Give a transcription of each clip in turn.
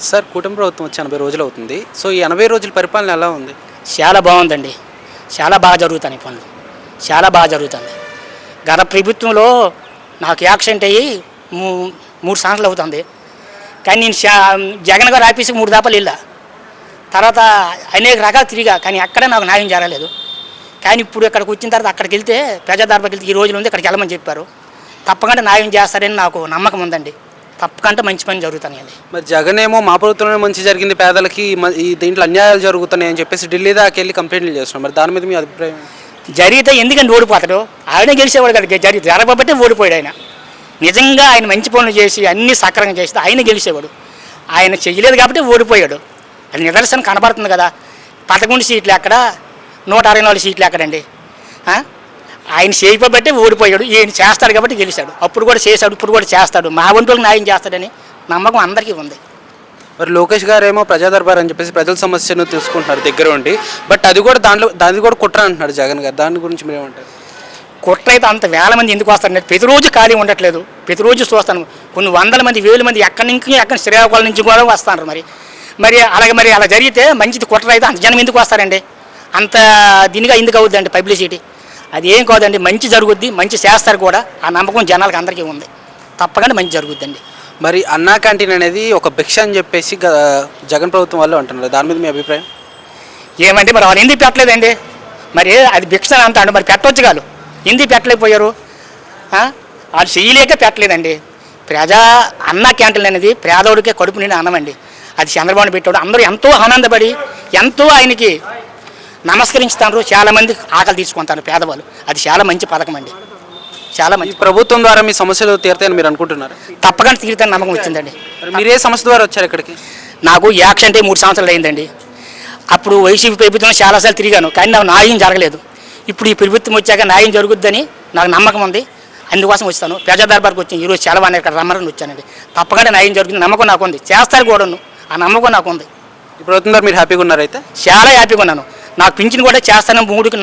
Sir కుటుంబ ప్రభుత్వం వచ్చి ఎనభై రోజులు అవుతుంది. సో ఈ ఎనభై రోజుల పరిపాలన ఎలా ఉంది? చాలా బాగుందండి. చాలా బాగా జరుగుతాయి పనులు. చాలా బాగా జరుగుతుంది గత ప్రభుత్వంలో నాకు యాక్సిడెంట్ అయ్యి మూ- మూడు సంవత్సరాలు అవుతుంది. కానీ నేను జగన్ గారు ఆఫీస్కి మూడు దాపాలు వెళ్ళా. తర్వాత అనేక రకాలు తిరిగా కానీ అక్కడే నాకు న్యాయం జరగలేదు. కానీ ఇప్పుడు ఇక్కడికి వచ్చిన తర్వాత అక్కడికి వెళ్తే ప్రజా వెళ్తే ఈ రోజులు ఉంది ఇక్కడికి వెళ్ళమని చెప్పారు. తప్పకుండా న్యాయం చేస్తారని నాకు నమ్మకం ఉందండి. తప్పకుండా మంచి పని జరుగుతాయండి మరి జగన్ ఏమో మా ప్రభుత్వంలో మంచి జరిగింది పేదలకి ఈ దీంట్లో అన్యాయాలు జరుగుతున్నాయి అని చెప్పేసి ఢిల్లీ దాకా వెళ్ళి కంప్లైంట్లు చేస్తున్నాం మరి దాని మీద మీ అభిప్రాయం? జరిగితే ఎందుకంటే ఓడిపోతాడు? ఆయనే గెలిచేవాడు కదా జరిగి జరగబట్టే ఓడిపోయాడు ఆయన. నిజంగా ఆయన మంచి పనులు చేసి అన్ని సక్రంగా చేస్తే ఆయన గెలిచేవాడు. ఆయన చెయ్యలేదు కాబట్టి ఓడిపోయాడు. అది నిదర్శనం కనబడుతుంది కదా. పదకొండు సీట్లు ఎక్కడ నూట అరవై నాలుగు సీట్లు ఎక్కడండి? ఆయన చేయబట్టే ఓడిపోయాడు ఈయన చేస్తాడు కాబట్టి గెలిచాడు. అప్పుడు కూడా చేశాడు ఇప్పుడు కూడా చేస్తాడు. మా వంతులకు న్యాయం చేస్తాడని నమ్మకం అందరికీ ఉంది. మరి లోకేష్ గారు ఏమో ప్రజా దర్బార్ అని చెప్పేసి ప్రజల సమస్యను తెలుసుకుంటున్నారు దగ్గర ఉండి. బట్ అది కూడా దాంట్లో దాని కూడా కుట్ర అంటున్నాడు జగన్ గారు. దాని గురించి మీరు ఏమంటారు కుట్ర అయితే అంత వేల మంది ఎందుకు వస్తారు? నేను ప్రతిరోజు ఖాళీ ఉండట్లేదు. ప్రతిరోజు చూస్తాను. కొన్ని వందల మంది వేల మంది ఎక్కడి నుంచి ఎక్కడి శ్రీకాకుళం నుంచి కూడా వస్తారు మరి. మరి అలాగే మరి అలా జరిగితే మంచిది కుట్ర అయితే అంత జనం ఎందుకు వస్తారండి? అంత దీనిగా ఎందుకు అవుద్దండి పబ్లిసిటీ? అది ఏం కాదండి మంచి జరుగుద్ది మంచి చేస్తారు కూడా. ఆ నమ్మకం జనాలకు అందరికీ ఉంది. తప్పకుండా మంచి జరుగుద్దండి. మరి అన్నా క్యాంటీన్ అనేది ఒక భిక్ష అని చెప్పేసి జగన్ ప్రభుత్వం వాళ్ళు అంటున్నారు. దాని మీద మీ అభిప్రాయం? ఏమంటే మరి వాళ్ళు ఎందుకు పెట్టలేదండి. మరి అది భిక్ష అని అంటాడు. మరి పెట్టవచ్చు కాదు. ఎందుకు పెట్టలేకపోయారు? వాళ్ళు చేయలేక పెట్టలేదండి. ప్రజా అన్న క్యాంటీన్ అనేది పేదోడికే కడుపు నిండి అన్నమండి అది చంద్రబాబు పెట్టాడు అందరూ ఎంతో ఆనందపడి ఎంతో ఆయనకి నమస్కరించుతారు చాలామంది ఆకలి తీసుకుంటారు పేదవాళ్ళు. అది చాలా మంచి పథకం అండి. చాలా మంచి ప్రభుత్వం ద్వారా మీ సమస్యలు తీరుతాయని మీరు అనుకుంటున్నారు? తప్పకుండా తీరుతాను నమ్మకం వచ్చిందండి. మరి సమస్య ద్వారా వచ్చారు ఇక్కడికి? నాకు యాక్సిడెంట్ అయ్యి మూడు సంవత్సరాలు అయిందండి. అప్పుడు వైసీపీ ప్రభుత్వం చాలాసార్లు తిరిగాను కానీ నాకు న్యాయం జరగలేదు. ఇప్పుడు ఈ ప్రభుత్వం వచ్చాక న్యాయం జరుగుద్దని నాకు నమ్మకం ఉంది. అందుకోసం వచ్చాను. ప్రజా దర్బార్కి వచ్చాను. ఈరోజు చాలా బాగా ఇక్కడ రమ్మని వచ్చానండి. తప్పకుండా న్యాయం జరుగుతుంది. నమ్మకం నాకు ఉంది. చేస్తారు కూడాను. ఆ నమ్మకం నాకు ఉంది. ద్వారా మీరు హ్యాపీగా ఉన్నారైతే చాలా హ్యాపీగా ఉన్నాను. నాకు పింఛన్ కూడా చేస్తాను మూడుకి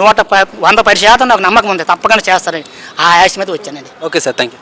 నూట వంద పది శాతం నాకు నమ్మకం ఉంది. తప్పకుండా చేస్తారని ఆ ఆశ మీద వచ్చానండి. Okay sir thank you